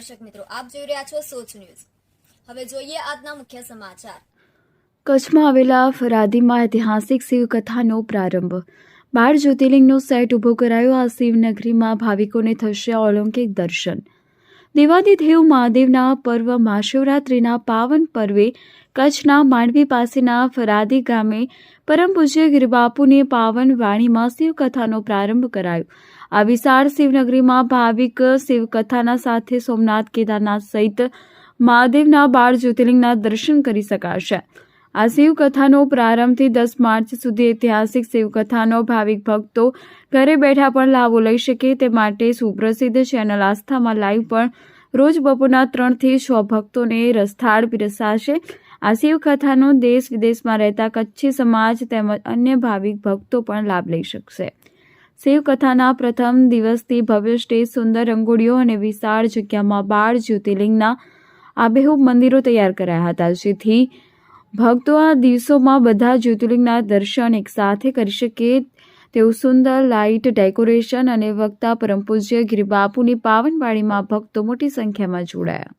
દર્શક મિત્રો, આપ જોઈ રહ્યા છો સોચ ન્યૂઝ. હવે જોઈએ આજના મુખ્ય સમાચાર. કચ્છમાં આવેલા ફરાદીમાં ઐતિહાસિક શિવકથાનો પ્રારંભ. બાર જ્યોતિર્લિંગનો સેટ ઊભો કરાયો આ શિવનગરીમાં ભાવિકોને થશે અલૌકિક દર્શન. દેવાદિદેવ મહાદેવના પર્વ મહાશિવરાત્રિના પાવન પર્વે કચ્છના માંડવી પાસેના ફરાદી ગામે પરમ પૂજ્ય ગિરિબાપુની પાવન વાણીમાં શિવકથાનો પ્રારંભ કરાયો. આ વિશાળ શિવનગરીમાં ભાવિક શિવકથાના સાથે સોમનાથ કેદારનાથ સહિત મહાદેવના બાર જ્યોતિર્લિંગના દર્શન કરી શકાશે. આ શિવકથાનો પ્રારંભથી દસ માર્ચ સુધી ઐતિહાસિક શિવકથાનો ભાવિક ભક્તો ઘરે બેઠા પણ લાભો લઈ શકે તે માટે સુપ્રસિદ્ધ ચેનલ આસ્થામાં લાઈવ પણ રોજ બપોરના ત્રણથી છ ભક્તોને રસથાળ પીરસાશે. આ શિવકથાનો દેશ વિદેશમાં રહેતા કચ્છી સમાજ તેમજ અન્ય ભાવિક ભક્તો પણ લાભ લઈ શકશે. શિવકથાના પ્રથમ દિવસથી ભવ્ય સ્ટેજ સુંદર રંગોળીઓ અને વિશાળ જગ્યામાં બાર જ્યોતિર્લિંગના આબેહૂબ મંદિરો તૈયાર કરાયા હતા. જેથી ભક્તો આ દિવસોમાં બધા જ્યોતિર્લિંગના દર્શન એકસાથે કરી શકે તેવું સુંદર લાઇટ, ડેકોરેશન અને વક્તા પરમ પૂજ્ય ગિરિબાપુની પાવનવાડીમાં ભક્તો મોટી સંખ્યામાં જોડાયા.